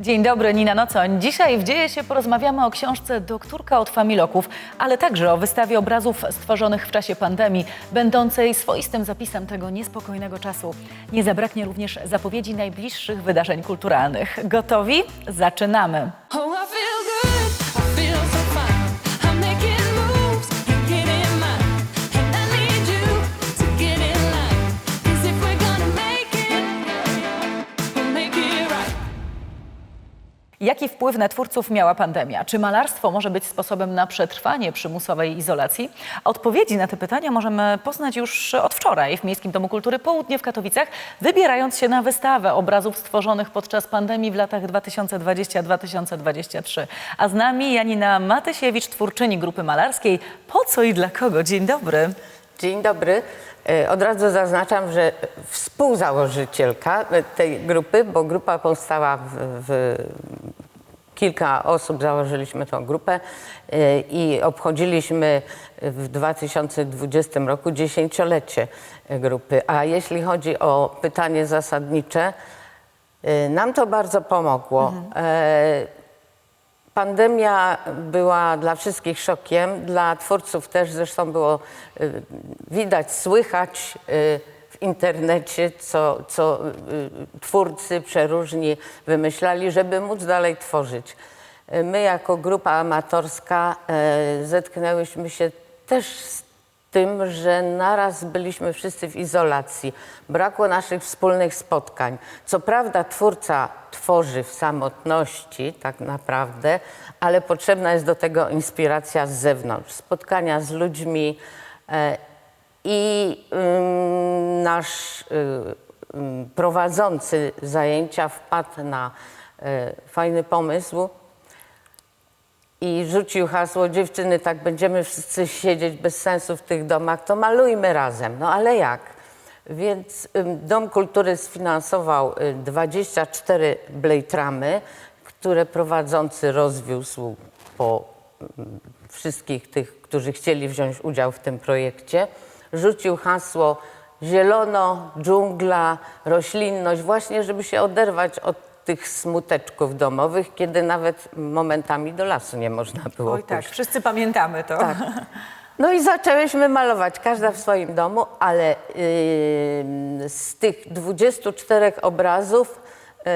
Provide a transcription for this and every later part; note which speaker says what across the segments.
Speaker 1: Dzień dobry, Nina Nocoń. Dzisiaj w Dzieje się porozmawiamy o książce Doktorka od Familoków, ale także o wystawie obrazów stworzonych w czasie pandemii, będącej swoistym zapisem tego niespokojnego czasu. Nie zabraknie również zapowiedzi najbliższych wydarzeń kulturalnych. Gotowi? Zaczynamy! Jaki wpływ na twórców miała pandemia? Czy malarstwo może być sposobem na przetrwanie przymusowej izolacji? Odpowiedzi na te pytania możemy poznać już od wczoraj w Miejskim Domu Kultury Południe w Katowicach, wybierając się na wystawę obrazów stworzonych podczas pandemii w latach 2020-2023. A z nami Janina Matysiewicz, twórczyni grupy malarskiej Po co i dla kogo? Dzień dobry.
Speaker 2: Dzień dobry. E, Od razu zaznaczam, że współzałożycielka tej grupy, bo grupa powstała w, w kilka osób założyliśmy tą grupę e, i obchodziliśmy w 2020 roku dziesięciolecie grupy. A jeśli chodzi o pytanie zasadnicze, e, nam to bardzo pomogło. E, Pandemia była dla wszystkich szokiem, dla twórców też zresztą było y, widać, słychać y, w internecie, co, co y, twórcy przeróżni wymyślali, żeby móc dalej tworzyć. My jako grupa amatorska zetknęłyśmy się też z tym, że naraz byliśmy wszyscy w izolacji. Brakło naszych wspólnych spotkań. Co prawda twórca tworzy w samotności tak naprawdę, ale potrzebna jest do tego inspiracja z zewnątrz. Spotkania z ludźmi e, i ym, nasz y, ym, prowadzący zajęcia wpadł na e, fajny pomysł, i rzucił hasło, dziewczyny, tak będziemy wszyscy siedzieć bez sensu w tych domach, to malujmy razem. No ale jak? Więc Dom Kultury sfinansował y, 24 blejtramy, które prowadzący rozwiózł po ym, wszystkich tych, którzy chcieli wziąć udział w tym projekcie. Rzucił hasło zielono, dżungla, roślinność, właśnie żeby się oderwać od tych smuteczków domowych, kiedy nawet momentami do lasu nie można było
Speaker 1: Oj tak,
Speaker 2: pójść.
Speaker 1: wszyscy pamiętamy to.
Speaker 2: Tak. No i zaczęłyśmy malować, każda w swoim domu, ale yy, z tych 24 obrazów yy,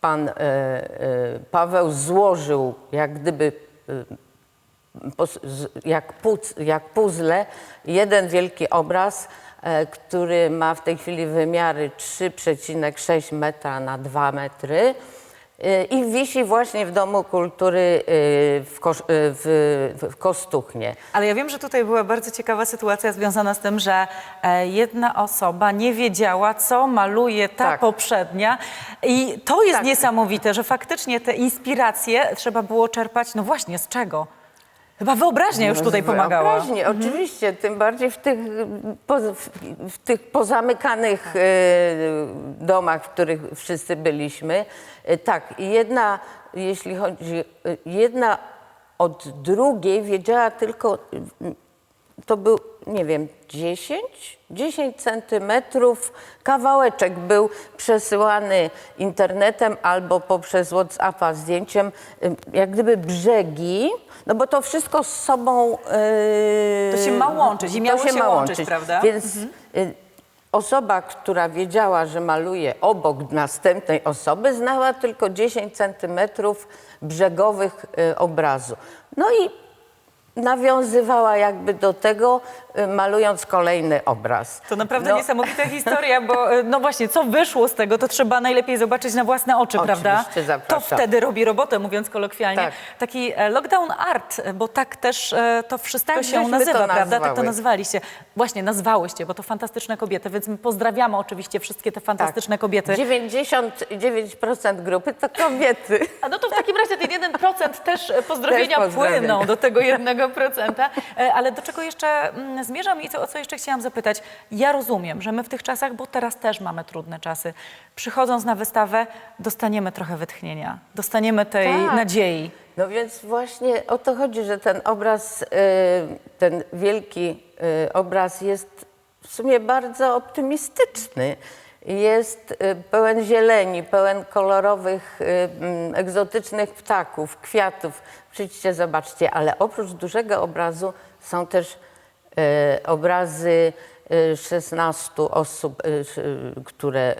Speaker 2: pan yy, Paweł złożył jak gdyby z- jak, puc, jak puzzle jeden wielki obraz, który ma w tej chwili wymiary 3,6 metra na 2 metry e, i wisi właśnie w Domu Kultury e, w, Kosz, e, w, w Kostuchnie.
Speaker 1: Ale ja wiem, że tutaj była bardzo ciekawa sytuacja związana z tym, że e, jedna osoba nie wiedziała, co maluje ta
Speaker 2: Tak.
Speaker 1: poprzednia. I to jest
Speaker 2: Tak.
Speaker 1: niesamowite, że faktycznie te inspiracje trzeba było czerpać, no właśnie, z czego? Chyba wyobraźnia już tutaj pomagała.
Speaker 2: Wyobraźnie, oczywiście, tym bardziej w tych, po, w, w tych pozamykanych e, domach, w których wszyscy byliśmy. E, tak, i jedna, jeśli chodzi, e, jedna od drugiej wiedziała tylko, mm, to był, nie wiem, 10? 10 centymetrów kawałeczek był przesyłany internetem albo poprzez Whatsappa zdjęciem, ym, jak gdyby brzegi, no bo to wszystko z sobą... Yy,
Speaker 1: To się ma łączyć i miało się
Speaker 2: ma
Speaker 1: łączyć, prawda?
Speaker 2: Więc y, osoba, która wiedziała, że maluje obok następnej osoby, znała tylko 10 centymetrów brzegowych y, obrazu. No i nawiązywała jakby do tego, y, malując kolejny obraz.
Speaker 1: To naprawdę
Speaker 2: No,
Speaker 1: niesamowita historia, bo e, no właśnie, co wyszło z tego, to trzeba najlepiej zobaczyć na własne oczy,
Speaker 2: Oczywiście,
Speaker 1: prawda? To
Speaker 2: zapraszam.
Speaker 1: wtedy robi robotę, mówiąc kolokwialnie.
Speaker 2: Tak.
Speaker 1: Taki e, lockdown art, bo tak też e, to wszystko
Speaker 2: Tak
Speaker 1: się
Speaker 2: żeśmy
Speaker 1: nazywa,
Speaker 2: to
Speaker 1: prawda? Tak to
Speaker 2: nazwały.
Speaker 1: nazwaliście. Właśnie, nazwałyście, bo to fantastyczne kobiety, więc my pozdrawiamy oczywiście wszystkie te
Speaker 2: tak.
Speaker 1: fantastyczne kobiety.
Speaker 2: 99% grupy to kobiety.
Speaker 1: A no to w takim razie ten 1% też e, pozdrowienia
Speaker 2: Też pozdrawiam.
Speaker 1: płyną do tego 1%. E, Ale do czego jeszcze mm, zmierzam i co, o co jeszcze chciałam zapytać? Ja rozumiem, że my w tych czasach, bo teraz też mamy trudne czasy, przychodząc na wystawę, dostaniemy trochę wytchnienia, dostaniemy tej
Speaker 2: Tak.
Speaker 1: nadziei.
Speaker 2: No więc właśnie o to chodzi, że ten obraz, y, ten wielki y, obraz jest w sumie bardzo optymistyczny. Jest y, pełen zieleni, pełen kolorowych, y, mm, egzotycznych ptaków, kwiatów. Przyjdźcie, zobaczcie, ale oprócz dużego obrazu są też e, obrazy e, 16 osób, które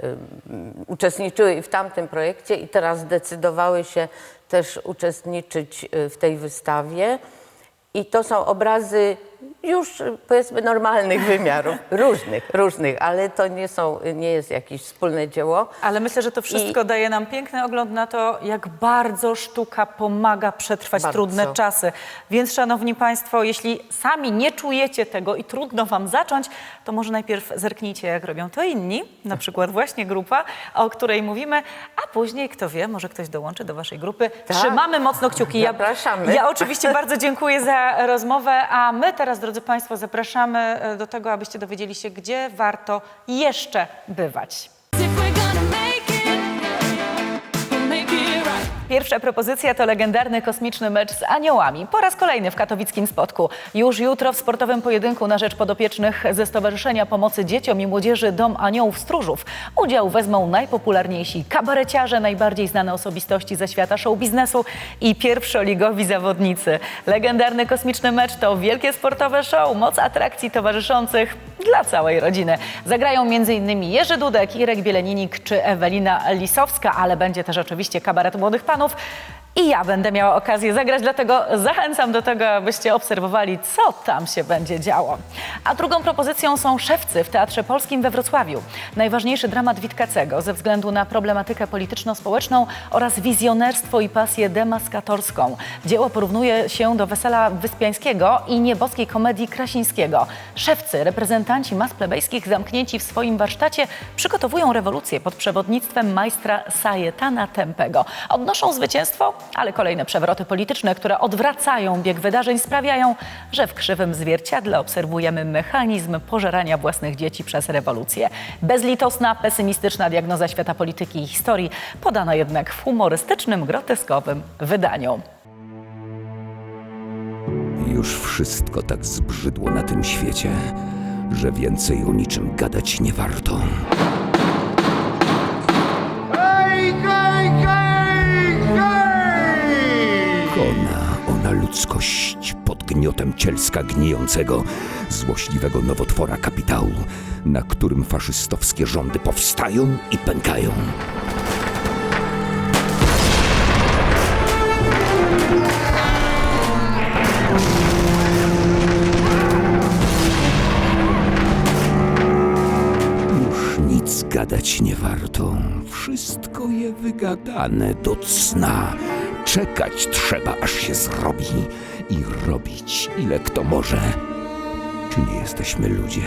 Speaker 2: uczestniczyły w tamtym projekcie i teraz zdecydowały się też uczestniczyć w tej wystawie. I to są obrazy już e, powiedzmy normalnych wymiarów, różnych, różnych, ale to nie, są, nie jest jakieś wspólne dzieło.
Speaker 1: Ale myślę, że to wszystko daje nam piękny ogląd na to, jak bardzo sztuka pomaga przetrwać
Speaker 2: Bardzo.
Speaker 1: trudne czasy. Więc, szanowni państwo, jeśli sami nie czujecie tego i trudno wam zacząć, to może najpierw zerknijcie, jak robią to inni, na przykład właśnie grupa, o której mówimy, a później, kto wie, może ktoś dołączy do waszej grupy.
Speaker 2: Tak.
Speaker 1: Trzymamy mocno kciuki.
Speaker 2: Zapraszamy.
Speaker 1: Ja oczywiście bardzo dziękuję za rozmowę, a my teraz, drodzy państwo, zapraszamy e, do tego, abyście dowiedzieli się, gdzie warto jeszcze bywać. Pierwsza propozycja to legendarny kosmiczny mecz z aniołami. Po raz kolejny w katowickim spotku. Już jutro w sportowym pojedynku na rzecz podopiecznych ze Stowarzyszenia Pomocy Dzieciom i Młodzieży Dom Aniołów Stróżów udział wezmą najpopularniejsi kabareciarze, najbardziej znane osobistości ze świata show biznesu i pierwszoligowi zawodnicy. Legendarny kosmiczny mecz to wielkie sportowe show, moc atrakcji towarzyszących dla całej rodziny. Zagrają m.in. Jerzy Dudek, Irek Bieleninik czy Ewelina Lisowska, ale będzie też oczywiście kabaret młodych panów. health I ja będę miała okazję zagrać, dlatego zachęcam do tego, abyście obserwowali, co tam się będzie działo. A drugą propozycją są Szewcy w Teatrze Polskim we Wrocławiu. Najważniejszy dramat Witkacego ze względu na problematykę polityczno-społeczną oraz wizjonerstwo i pasję demaskatorską. Dzieło porównuje się do Wesela Wyspiańskiego i nieboskiej komedii Krasińskiego. Szewcy, reprezentanci mas plebejskich zamknięci w swoim warsztacie, przygotowują rewolucję pod przewodnictwem majstra Sajetana Tempego. Odnoszą zwycięstwo, ale kolejne przewroty polityczne, które odwracają bieg wydarzeń, sprawiają, że w krzywym zwierciadle obserwujemy mechanizm pożerania własnych dzieci przez rewolucję. Bezlitosna, pesymistyczna diagnoza świata polityki i historii, podana jednak w humorystycznym, groteskowym wydaniu.
Speaker 3: Już wszystko tak zbrzydło na tym świecie, że więcej o niczym gadać nie warto. Ludzkość pod gniotem cielska gnijącego, złośliwego nowotwora kapitału, na którym faszystowskie rządy powstają i pękają. Już nic gadać nie warto. Wszystko je wygadane do cna. Czekać trzeba, aż się zrobi i robić, ile kto może. Czy nie jesteśmy ludzie?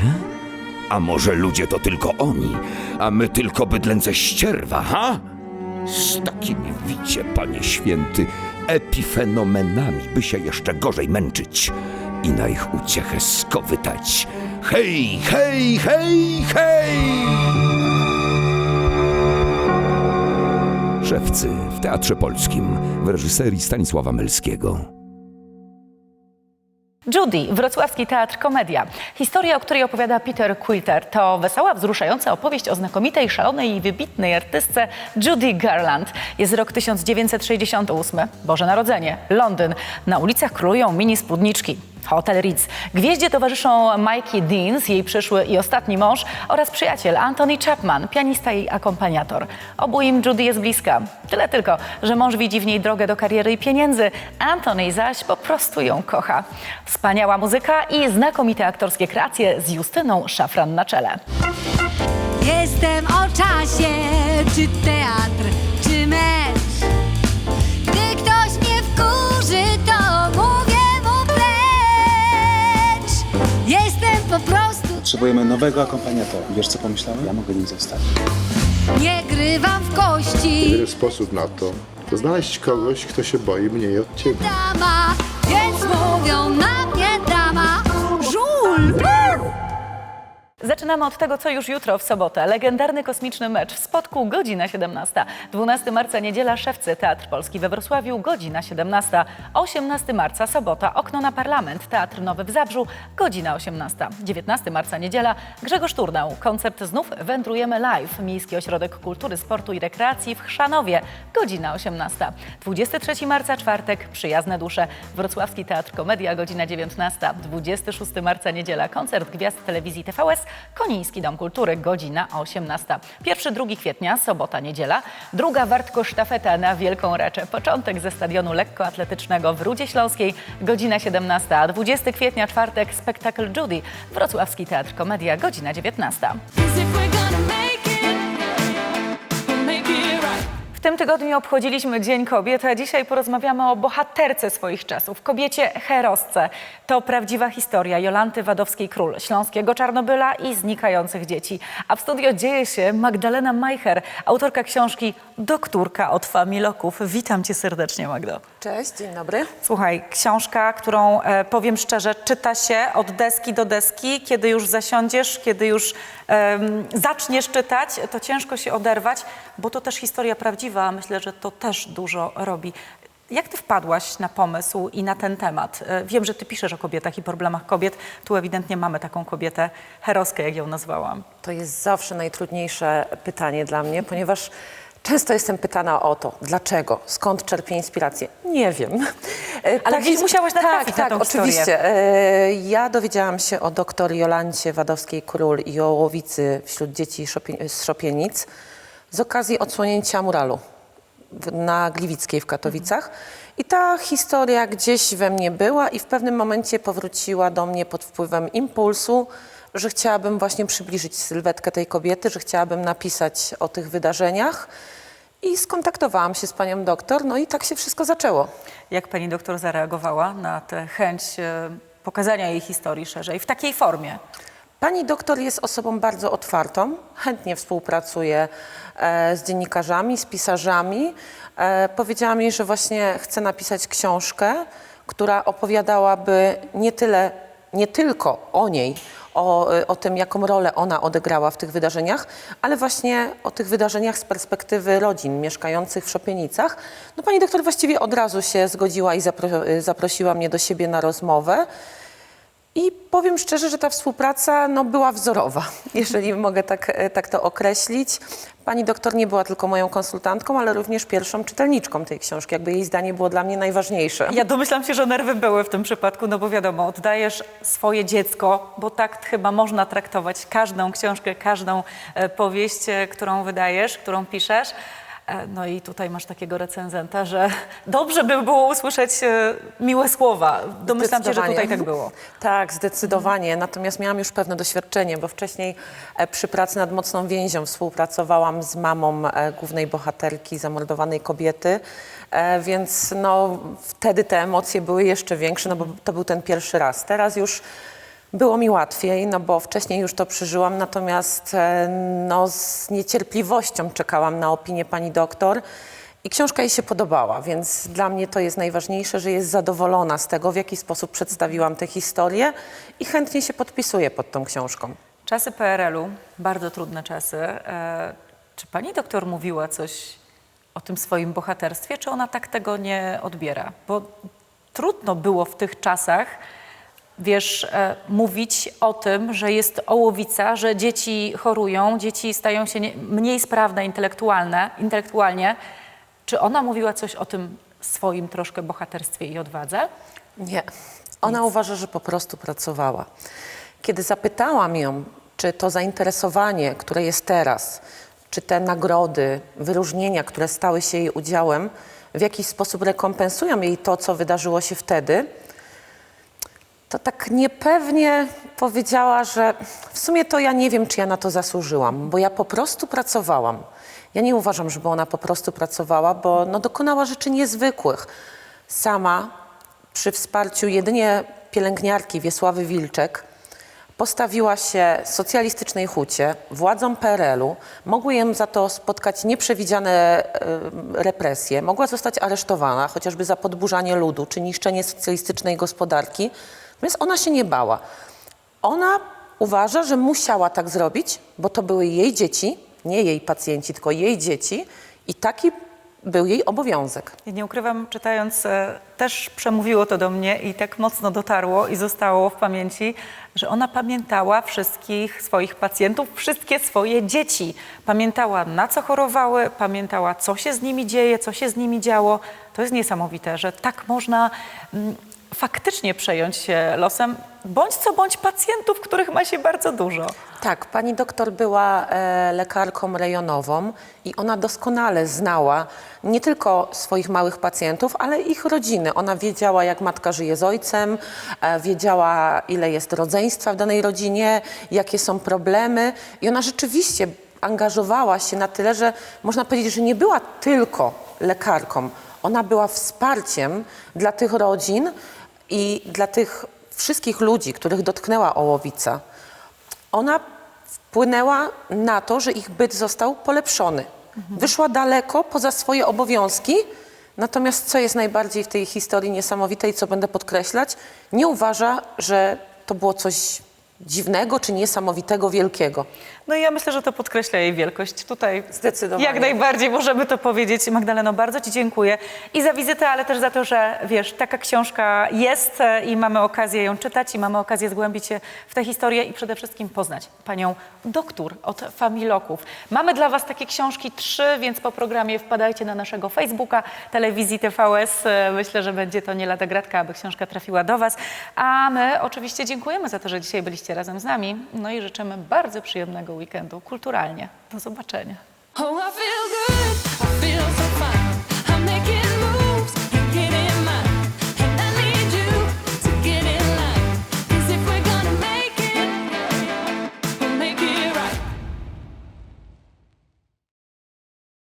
Speaker 3: A może ludzie to tylko oni, a my tylko bydlęce ścierwa, ha? Z takimi wicie, panie święty, epifenomenami by się jeszcze gorzej męczyć i na ich uciechę skowytać. Hej, hej, hej, hej! Szewcy w Teatrze Polskim w reżyserii Stanisława Melskiego.
Speaker 1: Judy, Wrocławski Teatr Komedia. Historia, o której opowiada Peter Quilter, to wesoła, wzruszająca opowieść o znakomitej, szalonej i wybitnej artystce Judy Garland. Jest rok 1968, Boże Narodzenie, Londyn. Na ulicach królują mini spódniczki. Hotel Ritz. Gwieździe towarzyszą Mikey Deans, jej przyszły i ostatni mąż oraz przyjaciel Anthony Chapman, pianista i akompaniator. Obu im Judy jest bliska. Tyle tylko, że mąż widzi w niej drogę do kariery i pieniędzy, Anthony zaś po prostu ją kocha. Wspaniała muzyka i znakomite aktorskie kreacje z Justyną Szafran na czele.
Speaker 4: Jestem o czasie, czy teatr, czy mecz.
Speaker 5: Potrzebujemy nowego akompaniatora. Wiesz co pomyślałem? Ja mogę nim zostać.
Speaker 4: nie grywam w kości.
Speaker 6: Jedyny sposób na to, to znaleźć kogoś, kto się boi mniej od ciebie.
Speaker 4: Dama, więc mówią na mnie dama. Żul!
Speaker 1: Zaczynamy od tego, co już jutro w sobotę. Legendarny kosmiczny mecz w Spodku, godzina 17. 12 marca, niedziela, Szewcy, Teatr Polski we Wrocławiu, godzina 17. 18 marca, sobota, Okno na Parlament, Teatr Nowy w Zabrzu, godzina 18. 19 marca, niedziela, Grzegorz Turnał. Koncept znów Wędrujemy Live. Miejski Ośrodek Kultury, Sportu i Rekreacji w Chrzanowie, godzina 18. 23 marca, czwartek, Przyjazne Dusze, Wrocławski Teatr Komedia, godzina 19. 26 marca, niedziela, koncert Gwiazd Telewizji TVS, Koniński Dom Kultury, godzina 18. 1-2 kwietnia, sobota, niedziela, druga wartko sztafeta na Wielką Reczę. Początek ze stadionu lekkoatletycznego w Rudzie Śląskiej, godzina 17. A 20 kwietnia, czwartek, spektakl Judy, Wrocławski Teatr Komedia, godzina 19. tym tygodniu obchodziliśmy Dzień Kobiet, a dzisiaj porozmawiamy o bohaterce swoich czasów, kobiecie herosce. To prawdziwa historia Jolanty Wadowskiej-Król, śląskiego Czarnobyla i znikających dzieci. A w studio dzieje się Magdalena Majcher, autorka książki Doktorka od Familoków. Witam cię serdecznie, Magdo.
Speaker 7: Cześć, dzień dobry.
Speaker 1: Słuchaj, książka, którą e, powiem szczerze, czyta się od deski do deski. Kiedy już zasiądziesz, kiedy już em, zaczniesz czytać, to ciężko się oderwać, bo to też historia prawdziwa, myślę, że to też dużo robi. Jak ty wpadłaś na pomysł i na ten temat? E, Wiem, że ty piszesz o kobietach i problemach kobiet. Tu ewidentnie mamy taką kobietę, heroskę, jak ją nazwałam.
Speaker 7: To jest zawsze najtrudniejsze pytanie dla mnie, ponieważ często jestem pytana o to, dlaczego, skąd czerpię inspirację. Nie wiem. E,
Speaker 1: Ale gdzieś musiałaś natrafić
Speaker 7: tak,
Speaker 1: na
Speaker 7: tak,
Speaker 1: tą historię.
Speaker 7: oczywiście. E, Ja dowiedziałam się o doktor Jolancie Wadowskiej-Król i o łowicy wśród dzieci z Szopienic z okazji odsłonięcia muralu na Gliwickiej w Katowicach. I ta historia gdzieś we mnie była i w pewnym momencie powróciła do mnie pod wpływem impulsu, że chciałabym właśnie przybliżyć sylwetkę tej kobiety, że chciałabym napisać o tych wydarzeniach. I skontaktowałam się z panią doktor, no i tak się wszystko zaczęło.
Speaker 1: Jak pani doktor zareagowała na tę chęć e, pokazania jej historii szerzej, w takiej formie?
Speaker 7: Pani doktor jest osobą bardzo otwartą, chętnie współpracuje e, z dziennikarzami, z pisarzami. E, powiedziała mi, że właśnie chce napisać książkę, która opowiadałaby nie tyle, nie tylko o niej, o, e, o tym, jaką rolę ona odegrała w tych wydarzeniach, ale właśnie o tych wydarzeniach z perspektywy rodzin mieszkających w Szopienicach. No pani doktor właściwie od razu się zgodziła i zapro, e, zaprosiła mnie do siebie na rozmowę. I powiem szczerze, że ta współpraca no, była wzorowa, jeżeli mogę tak, e, tak to określić. Pani doktor nie była tylko moją konsultantką, ale również pierwszą czytelniczką tej książki. Jakby jej zdanie było dla mnie najważniejsze.
Speaker 1: Ja domyślam się, że nerwy były w tym przypadku, no bo wiadomo, oddajesz swoje dziecko, bo tak chyba można traktować każdą książkę, każdą e, powieść, e, którą wydajesz, którą piszesz. E, No i tutaj masz takiego recenzenta, że dobrze by było usłyszeć e, miłe słowa. Domyślam się, że tutaj tak było.
Speaker 7: Tak, zdecydowanie. Natomiast miałam już pewne doświadczenie, bo wcześniej e, przy pracy nad Mocną Więzią współpracowałam z mamą głównej bohaterki zamordowanej kobiety, więc no, wtedy te emocje były jeszcze większe, no bo to był ten pierwszy raz. Teraz już było mi łatwiej, no bo wcześniej już to przeżyłam, natomiast e, no, z niecierpliwością czekałam na opinię pani doktor. I książka jej się podobała, więc dla mnie to jest najważniejsze, że jest zadowolona z tego, w jaki sposób przedstawiłam tę historię i chętnie się podpisuje pod tą książką.
Speaker 1: Czasy PRL-u, bardzo trudne czasy. E, Czy pani doktor mówiła coś o tym swoim bohaterstwie, czy ona tak tego nie odbiera? Bo trudno było w tych czasach, wiesz, e, mówić o tym, że jest ołowica, że dzieci chorują, dzieci stają się nie, mniej sprawne intelektualne, intelektualnie. Czy ona mówiła coś o tym swoim troszkę bohaterstwie i odwadze?
Speaker 7: Nie. Ona uważa, że po prostu pracowała. Kiedy zapytałam ją, czy to zainteresowanie, które jest teraz, czy te nagrody, wyróżnienia, które stały się jej udziałem, w jakiś sposób rekompensują jej to, co wydarzyło się wtedy, to tak niepewnie powiedziała, że w sumie to ja nie wiem, czy ja na to zasłużyłam, bo ja po prostu pracowałam. Ja nie uważam, żeby ona po prostu pracowała, bo no, dokonała rzeczy niezwykłych. Sama przy wsparciu jedynie pielęgniarki Wiesławy Wilczek postawiła się socjalistycznej hucie, władzom PRL-u, mogły ją za to spotkać nieprzewidziane e, represje, mogła zostać aresztowana, chociażby za podburzanie ludu czy niszczenie socjalistycznej gospodarki, więc ona się nie bała. Ona uważa, że musiała tak zrobić, bo to były jej dzieci, nie jej pacjenci, tylko jej dzieci i taki był jej obowiązek.
Speaker 1: Ja nie ukrywam, czytając, e, też przemówiło to do mnie i tak mocno dotarło i zostało w pamięci, że ona pamiętała wszystkich swoich pacjentów, wszystkie swoje dzieci. Pamiętała, na co chorowały, pamiętała, co się z nimi dzieje, co się z nimi działo. To jest niesamowite, że tak można mm, faktycznie przejąć się losem bądź co bądź pacjentów, których ma się bardzo dużo.
Speaker 7: Tak, pani doktor była e, lekarką rejonową i ona doskonale znała nie tylko swoich małych pacjentów, ale ich rodziny. Ona wiedziała, jak matka żyje z ojcem, e, wiedziała, ile jest rodzeństwa w danej rodzinie, jakie są problemy i ona rzeczywiście angażowała się na tyle, że można powiedzieć, że nie była tylko lekarką. Ona była wsparciem dla tych rodzin i dla tych wszystkich ludzi, których dotknęła ołowica ona wpłynęła na to, że ich byt został polepszony. Wyszła daleko poza swoje obowiązki, natomiast co jest najbardziej w tej historii niesamowite i co będę podkreślać, nie uważa, że to było coś dziwnego czy niesamowitego, wielkiego.
Speaker 1: No i ja myślę, że to podkreśla jej wielkość. Tutaj
Speaker 7: Zdecydowanie.
Speaker 1: jak najbardziej możemy to powiedzieć. Magdaleno, bardzo Ci dziękuję i za wizytę, ale też za to, że wiesz, taka książka jest e, i mamy okazję ją czytać i mamy okazję zgłębić się w tę historię i przede wszystkim poznać panią doktor od Familoków. Mamy dla Was takie książki trzy, więc po programie wpadajcie na naszego Facebooka, telewizji TVS. E, Myślę, że będzie to nie lada gratka, aby książka trafiła do Was. A my oczywiście dziękujemy za to, że dzisiaj byliście razem z nami. No i życzymy bardzo przyjemnego weekendu kulturalnie. Do zobaczenia.
Speaker 8: Oh,